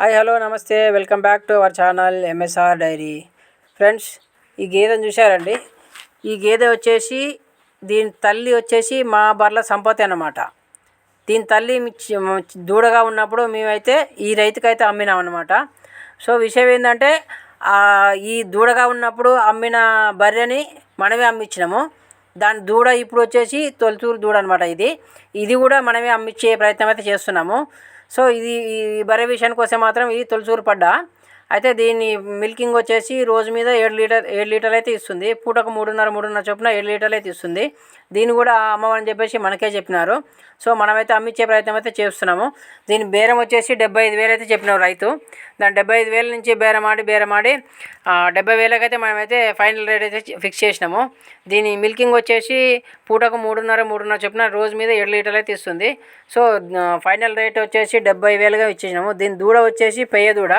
Hi hello నమస్తే. Welcome back to our channel MSR diary friends ఈ గేదెను చూశారండి? ఈ గేదె వచ్చేసి దీని తల్లి వచ్చేసి మా బర్ల సంపత్తి అన్నమాట. దీని తల్లి దూడగా ఉన్నప్పుడు మేమైతే ఈ రైతుకైతే అమ్మినాం అనమాట సో విషయం ఏంటంటే ఈ దూడగా ఉన్నప్పుడు అమ్మిన బర్రెని మనమే అమ్మించినాము దాని దూడ ఇప్పుడు వచ్చేసి తొలిచూరు దూడ అనమాట ఇది. ఇది కూడా మనమే అమ్మించే ప్రయత్నం అయితే చేస్తున్నాము. సో ఇది ఈ బరే విషయానికి వస్తే మాత్రం ఇది తొలిచూరు పడ్డా. అయితే దీన్ని మిల్కింగ్ వచ్చేసి రోజు మీద ఏడు లీటర్ ఏడు లీటర్లు అయితే ఇస్తుంది. పూటకు మూడున్నర మూడున్నర చొప్పున ఏడు లీటర్లు అయితే ఇస్తుంది. దీన్ని కూడా అమ్మమని చెప్పేసి మనకే చెప్పినారు. సో మనమైతే అమ్మిచ్చే ప్రయత్నం అయితే చేస్తున్నాము. దీని బేరం వచ్చేసి డెబ్బై ఐదు వేలు అయితే చెప్పినారు రైతు. దాని డెబ్బై ఐదు వేల నుంచి బేరం ఆడి బేరం ఆడి డెబ్బై వేలకైతే మనమైతే ఫైనల్ రేట్ అయితే ఫిక్స్ చేసినాము. దీని మిల్కింగ్ వచ్చేసి పూటకు మూడున్నర మూడున్నర చొప్పున రోజు మీద ఏడు లీటర్లు అయితే ఇస్తుంది. సో ఫైనల్ రేట్ వచ్చేసి డెబ్బై వేలుగా ఇచ్చేసినాము. దీని దూడ వచ్చేసి పెయ్య దూడ.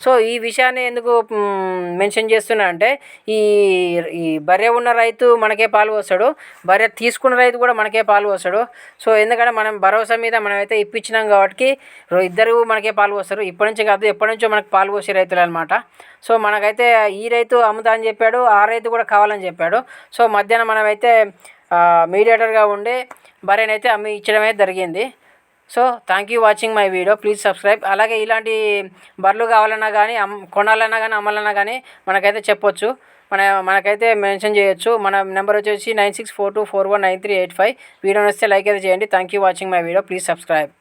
సో ఈ విషయాన్ని ఎందుకు మెన్షన్ చేస్తున్నా అంటే ఈ ఈ బర్రె ఉన్న రైతు మనకే పాలు వస్తాడు బర్రె తీసుకున్న రైతు కూడా మనకే పాలు వస్తాడు సో ఎందుకంటే మనం భరోసా మీద మనమైతే ఇప్పించినాం కాబట్టి ఇద్దరు మనకే పాలు వస్తారు ఇప్పటి నుంచి కాదు ఎప్పటి నుంచో మనకు పాలు పోసే రైతులు అనమాట సో మనకైతే ఈ రైతు అమ్ముతా అని చెప్పాడు ఆ రైతు కూడా కావాలని చెప్పాడు. సో మధ్యాహ్నం మనమైతే మీడియేటర్గా ఉండి బర్రెనైతే అమ్మి ఇచ్చడమే జరిగింది. So thank you watching my video please subscribe అలాగే ఇలాంటి బర్రెలు కావాలన్నా కానీ అమ్ కొనాలన్నా కానీ అమ్మాలన్నా కానీ మనకైతే చెప్పొచ్చు. మన మనకైతే మెన్షన్ చేయొచ్చు. మన నెంబర్ వచ్చేసి nine six four two four one nine three eight five video వస్తే లైక్ అయితే చేయండి. Thank you watching my video please subscribe